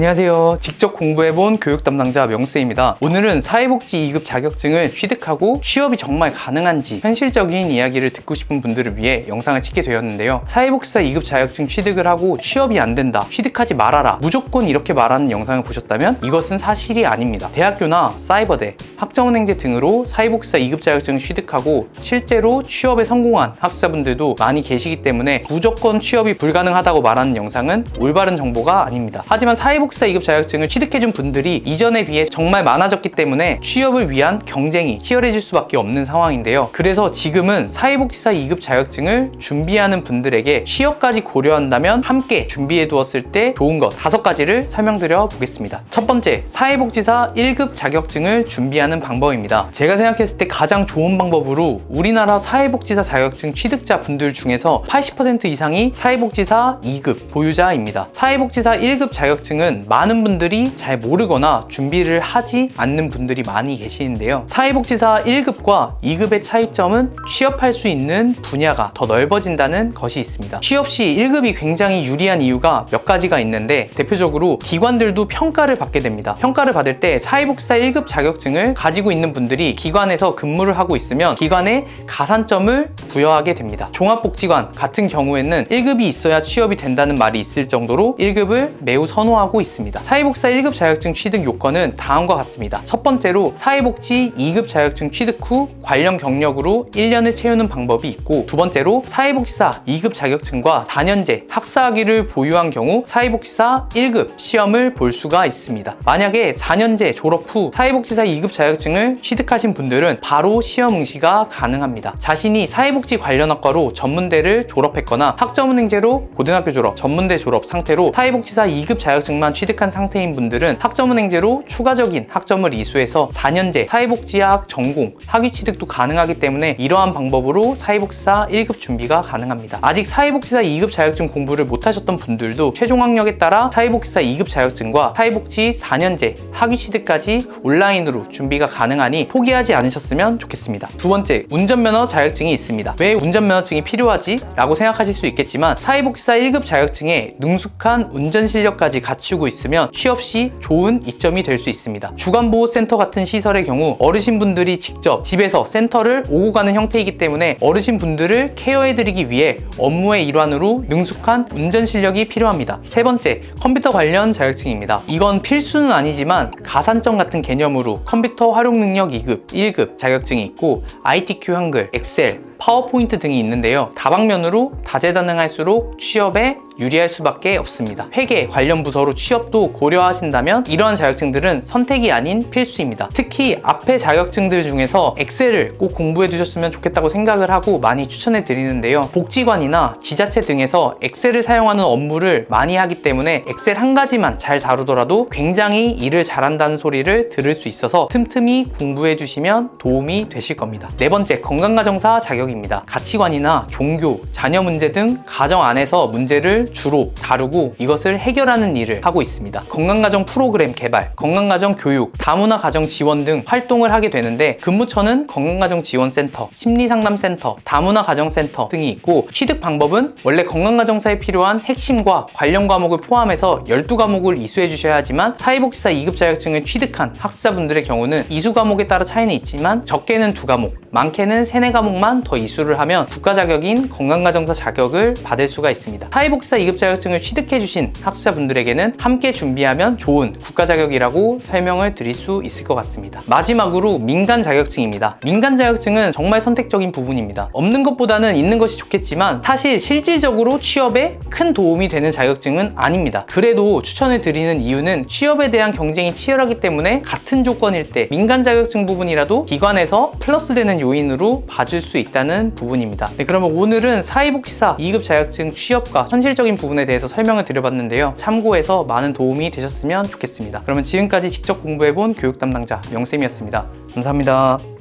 안녕하세요. 직접 공부해본 교육 담당자 명수입니다. 오늘은 사회복지 2급 자격증을 취득하고 취업이 정말 가능한지 현실적인 이야기를 듣고 싶은 분들을 위해 영상을 찍게 되었는데요. 사회복지사 2급 자격증 취득을 하고 취업이 안 된다. 취득하지 말아라. 무조건 이렇게 말하는 영상을 보셨다면 이것은 사실이 아닙니다. 대학교나 사이버대, 학점은행제 등으로 사회복지사 2급 자격증을 취득하고 실제로 취업에 성공한 학사분들도 많이 계시기 때문에 무조건 취업이 불가능하다고 말하는 영상은 올바른 정보가 아닙니다. 하지만 사회복 지사 2급 자격증을 취득해준 분들이 이전에 비해 정말 많아졌기 때문에 취업을 위한 경쟁이 치열해질 수밖에 없는 상황인데요. 그래서 지금은 사회복지사 2급 자격증을 준비하는 분들에게 취업까지 고려한다면 함께 준비해 두었을 때 좋은 것 다섯 가지를 설명드려 보겠습니다. 첫 번째, 사회복지사 1급 자격증을 준비하는 방법입니다. 제가 생각했을 때 가장 좋은 방법으로 우리나라 사회복지사 자격증 취득자 분들 중에서 80% 이상이 사회복지사 2급 보유자입니다. 사회복지사 1급 자격증은 많은 분들이 잘 모르거나 준비를 하지 않는 분들이 많이 계시는데요. 사회복지사 1급과 2급의 차이점은 취업할 수 있는 분야가 더 넓어진다는 것이 있습니다. 취업 시 1급이 굉장히 유리한 이유가 몇 가지가 있는데 대표적으로 기관들도 평가를 받게 됩니다. 평가를 받을 때 사회복지사 1급 자격증을 가지고 있는 분들이 기관에서 근무를 하고 있으면 기관에 가산점을 부여하게 됩니다. 종합복지관 같은 경우에는 1급이 있어야 취업이 된다는 말이 있을 정도로 1급을 매우 선호하고 있습니다. 사회복지사 1급 자격증 취득 요건은 다음과 같습니다. 첫 번째로 사회복지 2급 자격증 취득 후 관련 경력으로 1년을 채우는 방법이 있고 두 번째로 사회복지사 2급 자격증과 4년제 학사학위를 보유한 경우 사회복지사 1급 시험을 볼 수가 있습니다. 만약에 4년제 졸업 후 사회복지사 2급 자격증을 취득하신 분들은 바로 시험 응시가 가능합니다. 자신이 사회복지 관련 학과로 전문대를 졸업했거나 학점은행제로 고등학교 졸업, 전문대 졸업 상태로 사회복지사 2급 자격증만 취득한 상태인 분들은 학점은 행제로 추가적인 학점을 이수해서 4년제 사회복지학 전공 학위 취득도 가능하기 때문에 이러한 방법으로 사회복지사 1급 준비가 가능합니다. 아직 사회복지사 2급 자격증 공부를 못하셨던 분들도 최종 학력에 따라 사회복지사 2급 자격증과 사회복지 4년제 학위 취득까지 온라인으로 준비가 가능하니 포기하지 않으셨으면 좋겠습니다. 두 번째, 운전면허 자격증이 있습니다. 왜 운전면허증이 필요하지? 라고 생각하실 수 있겠지만 사회복지사 1급 자격증에 능숙한 운전 실력까지 갖추고 있으면 취업 시 좋은 이점이 될 수 있습니다. 주간보호센터 같은 시설의 경우 어르신분들이 직접 집에서 센터를 오고 가는 형태이기 때문에 어르신분들을 케어해드리기 위해 업무의 일환으로 능숙한 운전 실력이 필요합니다. 세 번째, 컴퓨터 관련 자격증입니다. 이건 필수는 아니지만 가산점 같은 개념으로 컴퓨터 활용 능력 2급, 1급 자격증이 있고 ITQ 한글, 엑셀, 파워포인트 등이 있는데요. 다방면으로 다재다능할수록 취업에 유리할 수밖에 없습니다. 회계 관련 부서로 취업도 고려하신다면 이러한 자격증들은 선택이 아닌 필수입니다. 특히 앞에 자격증들 중에서 엑셀을 꼭 공부해 두셨으면 좋겠다고 생각을 하고 많이 추천해 드리는데요. 복지관이나 지자체 등에서 엑셀을 사용하는 업무를 많이 하기 때문에 엑셀 한 가지만 잘 다루더라도 굉장히 일을 잘한다는 소리를 들을 수 있어서 틈틈이 공부해 주시면 도움이 되실 겁니다. 네 번째, 건강가정사 자격 입니다. 가치관이나 종교, 자녀 문제 등 가정 안에서 문제를 주로 다루고 이것을 해결하는 일을 하고 있습니다. 건강가정 프로그램 개발, 건강가정 교육, 다문화 가정 지원 등 활동을 하게 되는데 근무처는 건강가정 지원센터, 심리상담센터, 다문화 가정센터 등이 있고 취득 방법은 원래 건강가정사에 필요한 핵심과 관련 과목을 포함해서 12과목을 이수해 주셔야 하지만 사회복지사 2급 자격증을 취득한 학사분들의 경우는 이수 과목에 따라 차이는 있지만 적게는 두 과목, 많게는 세네 과목만 더 이수를 하면 국가 자격인 건강가정사 자격을 받을 수가 있습니다. 사회복지사 2급 자격증을 취득해 주신 학습자분들에게는 함께 준비하면 좋은 국가 자격이라고 설명을 드릴 수 있을 것 같습니다. 마지막으로 민간 자격증입니다. 민간 자격증은 정말 선택적인 부분입니다. 없는 것보다는 있는 것이 좋겠지만 사실 실질적으로 취업에 큰 도움이 되는 자격증은 아닙니다. 그래도 추천을 드리는 이유는 취업에 대한 경쟁이 치열하기 때문에 같은 조건일 때 민간 자격증 부분이라도 기관에서 플러스 되는 요인으로 봐줄 수 있다는 부분입니다. 네, 그러면 오늘은 사회복지사 2급 자격증 취업과 현실적인 부분에 대해서 설명을 드려봤는데요. 참고해서 많은 도움이 되셨으면 좋겠습니다. 그러면 지금까지 직접 공부해본 교육 담당자 명쌤이었습니다. 감사합니다.